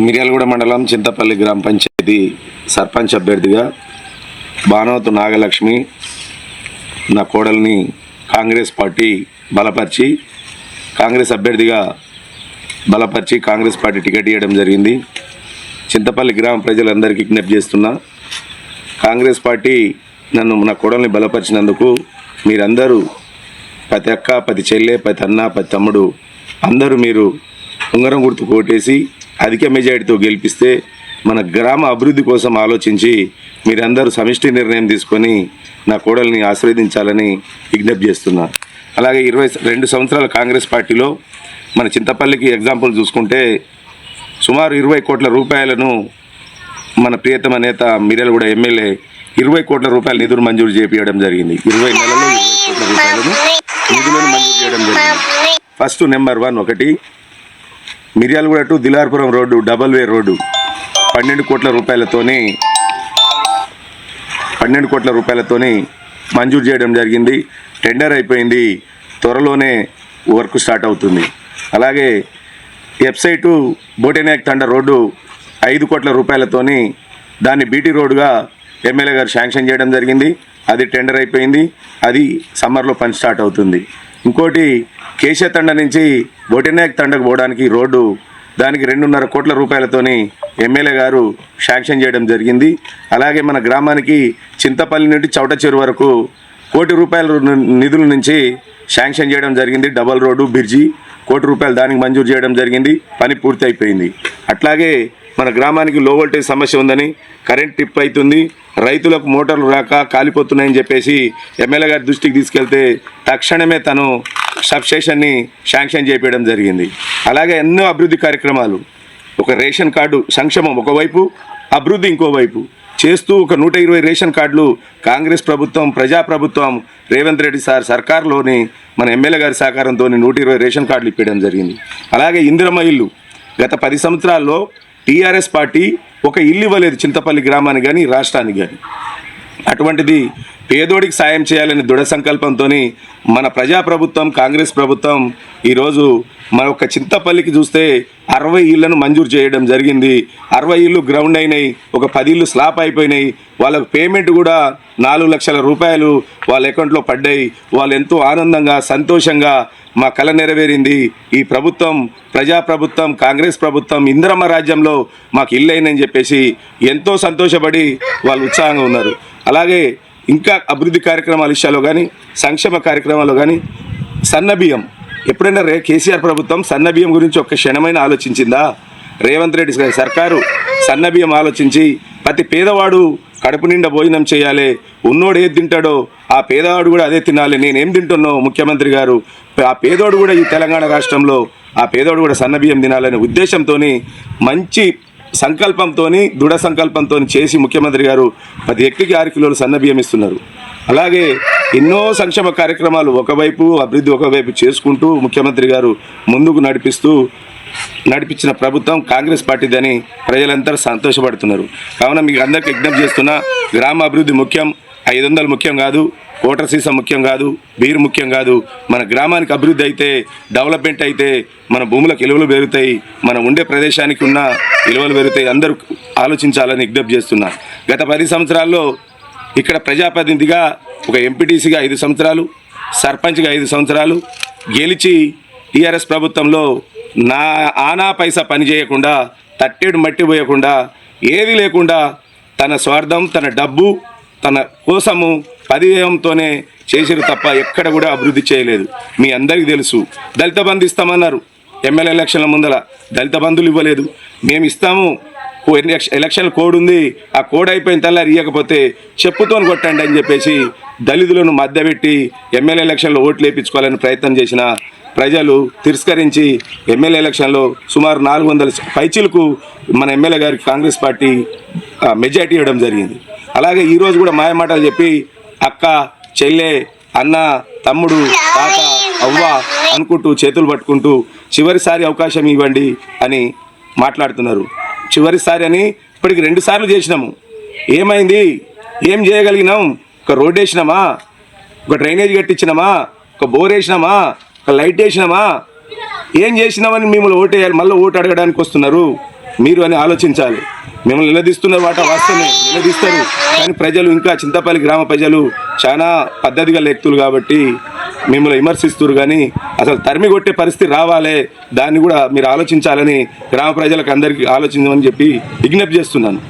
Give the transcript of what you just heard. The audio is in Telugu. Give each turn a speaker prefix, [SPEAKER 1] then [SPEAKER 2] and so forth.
[SPEAKER 1] మిర్యాలగూడ మండలం చింతపల్లి గ్రామ పంచాయతీ సర్పంచ్ అభ్యర్థిగా భానవతు నాగలక్ష్మి నా కోడల్ని కాంగ్రెస్ పార్టీ బలపరిచి కాంగ్రెస్ అభ్యర్థిగా బలపరిచి కాంగ్రెస్ పార్టీ టికెట్ ఇవ్వడం జరిగింది. చింతపల్లి గ్రామ ప్రజలందరికీ విజ్ఞప్తి చేస్తున్నా కాంగ్రెస్ పార్టీ నన్ను నా కోడల్ని బలపరిచినందుకు మీరందరూ ప్రతి అక్క ప్రతి చెల్లె ప్రతి అన్న ప్రతి తమ్ముడు అందరూ మీరు ఉంగరం గుర్తు కోటేసి అధిక మెజారిటీతో గెలిపిస్తే మన గ్రామ అభివృద్ధి కోసం ఆలోచించి మీరందరూ సమిష్టి నిర్ణయం తీసుకొని నా కోడల్ని ఆశీర్వదించాలని విజ్ఞప్తి చేస్తున్నా. అలాగే ఇరవై రెండు సంవత్సరాల కాంగ్రెస్ పార్టీలో మన చింతపల్లికి ఎగ్జాంపుల్ చూసుకుంటే సుమారు ఇరవై కోట్ల రూపాయలను మన ప్రియతమ నేత మిర్యాలగూడ ఎమ్మెల్యే ఇరవై కోట్ల రూపాయల నిధులు మంజూరు చేపించడం జరిగింది. ఇరవై నెలల్లో ఇరవై కోట్ల రూపాయలను నిధులను మంజూరు చేయడం జరిగింది. ఫస్ట్ నెంబర్ వన్ ఒకటి. Miryalaguda to Dilarpuram road double way road. పన్నెండు కోట్ల రూపాయలతోని పన్నెండు కోట్ల రూపాయలతోని మంజూరు చేయడం జరిగింది. టెండర్ అయిపోయింది. త్వరలోనే వర్క్ స్టార్ట్ అవుతుంది. అలాగే వెబ్సైటు బోటెనాయక్ తండ రోడ్డు ఐదు కోట్ల రూపాయలతోని దాన్ని బీటీ రోడ్డుగా ఎమ్మెల్యే గారు శాంక్షన్ చేయడం జరిగింది. అది టెండర్ అయిపోయింది. అది సమ్మర్లో పని స్టార్ట్ అవుతుంది. ఇంకోటి కేశ తండ నుంచి బొటినాయక్ తండకు పోవడానికి రోడ్డు దానికి రెండున్నర కోట్ల రూపాయలతోని ఎమ్మెల్యే గారు శాంక్షన్ చేయడం జరిగింది. అలాగే మన గ్రామానికి చింతపల్లి నుండి చౌట వరకు కోటి రూపాయల నిధుల నుంచి శాంక్షన్ చేయడం జరిగింది. డబల్ రోడ్డు బ్రిడ్జి కోటి రూపాయలు దానికి మంజూరు చేయడం జరిగింది. పని పూర్తి అయిపోయింది అట్లాగే మన గ్రామానికి లో వోల్టేజ్ సమస్య ఉందని కరెంట్ టిప్ అవుతుంది రైతులకు మోటార్లు రాక కాలిపోతున్నాయని చెప్పేసి ఎమ్మెల్యే గారి దృష్టికి తీసుకెళ్తే తక్షణమే తను సబ్స్టేషన్ని శాంక్షన్ చేపించడం జరిగింది. అలాగే ఎన్నో అభివృద్ధి కార్యక్రమాలు. ఒక రేషన్ కార్డు సంక్షేమం ఒకవైపు అభివృద్ధి ఇంకోవైపు చేస్తూ ఒక నూట ఇరవై రేషన్ కార్డులు కాంగ్రెస్ ప్రభుత్వం ప్రజాప్రభుత్వం రేవంత్ రెడ్డి సార్ సర్కార్లోని మన ఎమ్మెల్యే గారి సహకారంతో నూట ఇరవై రేషన్ కార్డులు ఇప్పించడం జరిగింది. అలాగే ఇందిరమ ఇల్లు. గత పది సంవత్సరాల్లో టీఆర్ఎస్ పార్టీ ఒక ఇల్లు ఇవ్వలేదు చింతపల్లి గ్రామానికి కానీ రాష్ట్రానికి కానీ అటువంటిది పేదోడికి సాయం చేయాలనే దృఢ సంకల్పంతో మన ప్రజాప్రభుత్వం కాంగ్రెస్ ప్రభుత్వం ఈరోజు మన ఒక చింతపల్లికి చూస్తే అరవై ఇళ్ళను మంజూరు చేయడం జరిగింది. అరవై ఇళ్ళు గ్రౌండ్ అయినాయి ఒక పది ఇళ్ళు స్లాప్ అయిపోయినాయి. వాళ్ళకు పేమెంట్ కూడా నాలుగు లక్షల రూపాయలు వాళ్ళ అకౌంట్లో పడ్డాయి. వాళ్ళు ఎంతో ఆనందంగా సంతోషంగా మా కళ నెరవేరింది. ఈ ప్రభుత్వం ప్రజాప్రభుత్వం కాంగ్రెస్ ప్రభుత్వం ఇందిరమ్మ రాజ్యంలో మాకు ఇల్లు చెప్పేసి ఎంతో సంతోషపడి వాళ్ళు ఉత్సాహంగా ఉన్నారు. అలాగే ఇంకా అభివృద్ధి కార్యక్రమాల విషయాల్లో కానీ సంక్షేమ కార్యక్రమాల్లో కానీ సన్నబియ్యం ఎప్పుడైనా రే కేసీఆర్ ప్రభుత్వం సన్నబియ్యం గురించి ఒక్క క్షణమైన ఆలోచించిందా? రేవంత్ రెడ్డి గారి సర్కారు సన్నబియ్యం ఆలోచించి ప్రతి పేదవాడు కడుపు నిండా భోజనం చేయాలి ఉన్నోడు ఏది తింటాడో ఆ పేదవాడు కూడా అదే తినాలి నేనేం తింటున్నావు ముఖ్యమంత్రి గారు ఆ పేదోడు కూడా ఈ తెలంగాణ రాష్ట్రంలో ఆ పేదోడు కూడా సన్నబియ్యం తినాలనే ఉద్దేశంతో మంచి సంకల్పంతో దృఢ సంకల్పంతో చేసి ముఖ్యమంత్రి గారు ప్రతి వ్యక్తికి ఆరు కిలోలు సన్నబియ్యం ఇస్తున్నారు. అలాగే ఎన్నో సంక్షేమ కార్యక్రమాలు ఒకవైపు అభివృద్ధి ఒకవైపు చేసుకుంటూ ముఖ్యమంత్రి గారు ముందుకు నడిపిస్తూ నడిపించిన ప్రభుత్వం కాంగ్రెస్ పార్టీదని ప్రజలందరూ సంతోషపడుతున్నారు. కావున మీకు అందరికీ విజ్ఞప్తి చేస్తున్నా గ్రామ అభివృద్ధి ముఖ్యం ఐదు వందలు ముఖ్యం కాదు ఓటర్ సీసా ముఖ్యం కాదు బీరు ముఖ్యం కాదు. మన గ్రామానికి అభివృద్ధి అయితే డెవలప్మెంట్ అయితే మన భూములకు విలువలు పెరుగుతాయి మనం ఉండే ప్రదేశానికి ఉన్న విలువలు పెరుగుతాయి అందరూ ఆలోచించాలని విజ్ఞప్తి చేస్తున్నా. గత పది సంవత్సరాల్లో ఇక్కడ ప్రజాప్రతినిధిగా ఒక ఎంపీటీసీగా ఐదు సంవత్సరాలు సర్పంచ్గా ఐదు సంవత్సరాలు గెలిచి టీఆర్ఎస్ ప్రభుత్వంలో నా ఆనా పైసా పని చేయకుండా తట్టేడు మట్టి పోయకుండా ఏది లేకుండా తన స్వార్థం తన డబ్బు తన కోసము పదివేయంతోనే చేసిరు తప్ప ఎక్కడ కూడా అభివృద్ధి చేయలేదు. మీ అందరికీ తెలుసు. దళిత బంధు ఇస్తామన్నారు. ఎమ్మెల్యే ఎలక్షన్ల ముందల దళిత బంధులు ఇవ్వలేదు. మేము ఇస్తాము. ఎలక్షన్ కోడ్ ఉంది. ఆ కోడ్ అయిపోయిన తెల్లారి ఇవ్వకపోతే చెప్పుతోని కొట్టండి అని చెప్పేసి దళితులను మధ్యపెట్టి ఎమ్మెల్యే ఎలక్షన్లో ఓట్లు వేయించుకోవాలని ప్రయత్నం చేసిన ప్రజలు తిరస్కరించి ఎమ్మెల్యే ఎలక్షన్లో సుమారు నాలుగు వందల పైచీలకు మన ఎమ్మెల్యే గారికి కాంగ్రెస్ పార్టీ మెజార్టీ ఇవ్వడం జరిగింది. అలాగే ఈరోజు కూడా మాయమాటలు చెప్పి అక్క చెల్లె అన్న తమ్ముడు తాత అవ్వ అనుకుంటూ చేతులు పట్టుకుంటూ చివరిసారి అవకాశం ఇవ్వండి అని మాట్లాడుతున్నారు. చివరిసారి అని ఇప్పటికి రెండు సార్లు చేసినాము. ఏమైంది? ఏం చేయగలిగినాం? ఒక రోడ్ వేసినామా? ఒక డ్రైనేజ్ కట్టించినామా? ఒక బోర్ వేసినామా? లైట్ వేసినామా ఏం చేసినామని మిమ్మల్ని ఓటేయాలి మళ్ళీ ఓటు అడగడానికి వస్తున్నారు. మీరు అని ఆలోచించాలి. మిమ్మల్ని నిలదీస్తున్నారు వాట వాస్తవమే నిలదీస్తారు. కానీ ప్రజలు ఇంకా చింతపల్లి గ్రామ ప్రజలు చాలా పద్ధతి గల వ్యక్తులు కాబట్టి మిమ్మల్ని విమర్శిస్తున్నారు కానీ అసలు తరిమి కొట్టే పరిస్థితి రావాలే దాన్ని కూడా మీరు ఆలోచించాలని గ్రామ ప్రజలకు అందరికీ ఆలోచించమని చెప్పి విజ్ఞప్తి చేస్తున్నాను.